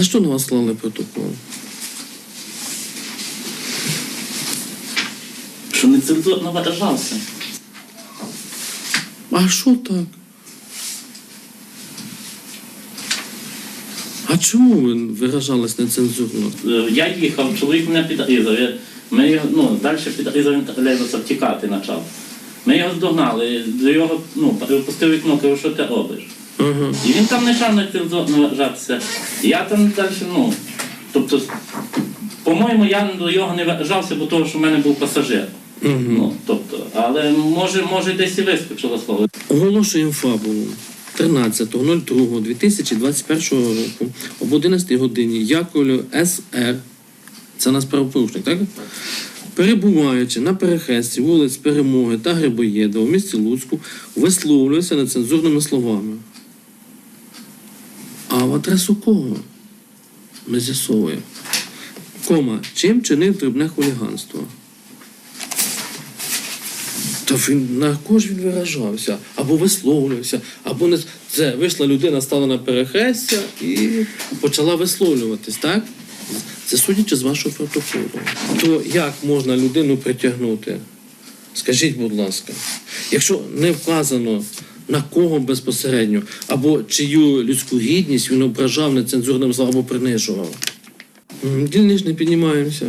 За що на вас склали протокол? Що нецензурно виражався. А що так? А чому ви виражались нецензурно? Е, Я їхав, чоловік мене підрізав. Я- Ми його, ну, далі підрізав, він лезося втікати почав. Ми його здогнали, до його, ну, пустив вікно, кажу, що ти робиш? Ага. І він там почав нецензурно виражатися. І Я там далі, ну, тобто, по-моєму, я до його не виражався, бо того, що в мене був пасажир. Угу. Ну, тобто, але може, може десь і вискочило слово. Оголошуємо фабулу 13.02.2021 року об 11 годині Яковлю СР, це наш правопорушник, так? Перебуваючи на перехресті вулиць Перемоги та Грибоєда у місті Луцьку, висловлюється нецензурними словами. А в адресу кого? Ми з'ясовуємо. Кома, чим чинив дрібне хуліганство? Та він на кого ж він виражався, або висловлювався, або не це вийшла людина, стала на перехрестя і почала висловлюватись, так? Це судячи з вашого протоколу. То як можна людину притягнути? Скажіть, будь ласка, якщо не вказано на кого безпосередньо, або чию людську гідність він ображав нецензурним словом або принижував. Дільнич не піднімаємося.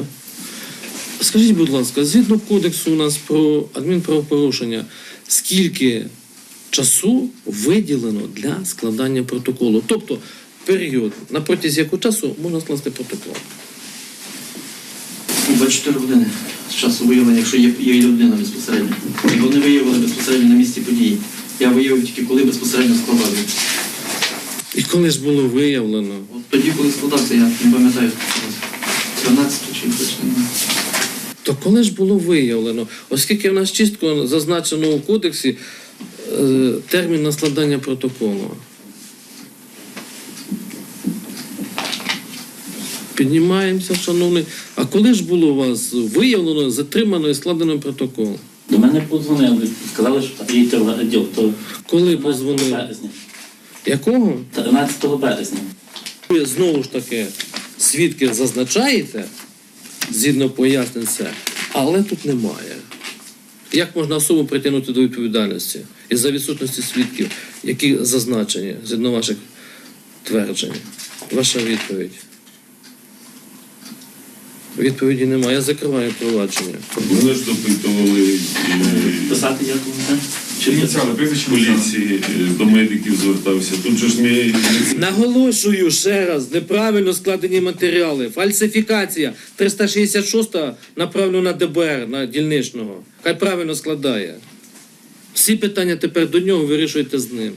Скажіть, будь ласка, згідно кодексу у нас про адмінправопорушення, скільки часу виділено для складання протоколу? Тобто період, на протязі якого часу можна скласти протокол? 24 години з часу виявлення, якщо є, є людина безпосередньо. І вони виявили безпосередньо на. Я тільки коли безпосередньо складав. їх. І коли ж було виявлено? От тоді, коли складався, я не пам'ятаю, 12 чи точно. То коли ж було виявлено? Оскільки в нас чітко зазначено у кодексі е, термін на складання протоколу. Піднімаємося, шановний. А коли ж було у вас виявлено, затримано і складено протокол? До мене подзвонили, сказали, що в радіо. То Коли позвонили? березня. Якого? 13 березня. Ви знову ж таки свідків зазначаєте, згідно пояснень це, але тут немає. Як можна особу притягнути до відповідальності із-за відсутності свідків, які зазначені згідно ваших тверджень? Ваша відповідь. Відповіді немає. Я закриваю провадження. Мене ж допитували е, Писати як ви Чи прізвище поліції, е, до медиків звертався. Тут же ж мій Наголошую ще раз, неправильно складені матеріали. Фальсифікація 366 направлено на ДБР, на дільничного. Хай правильно складає. Всі питання тепер до нього вирішуйте з ним.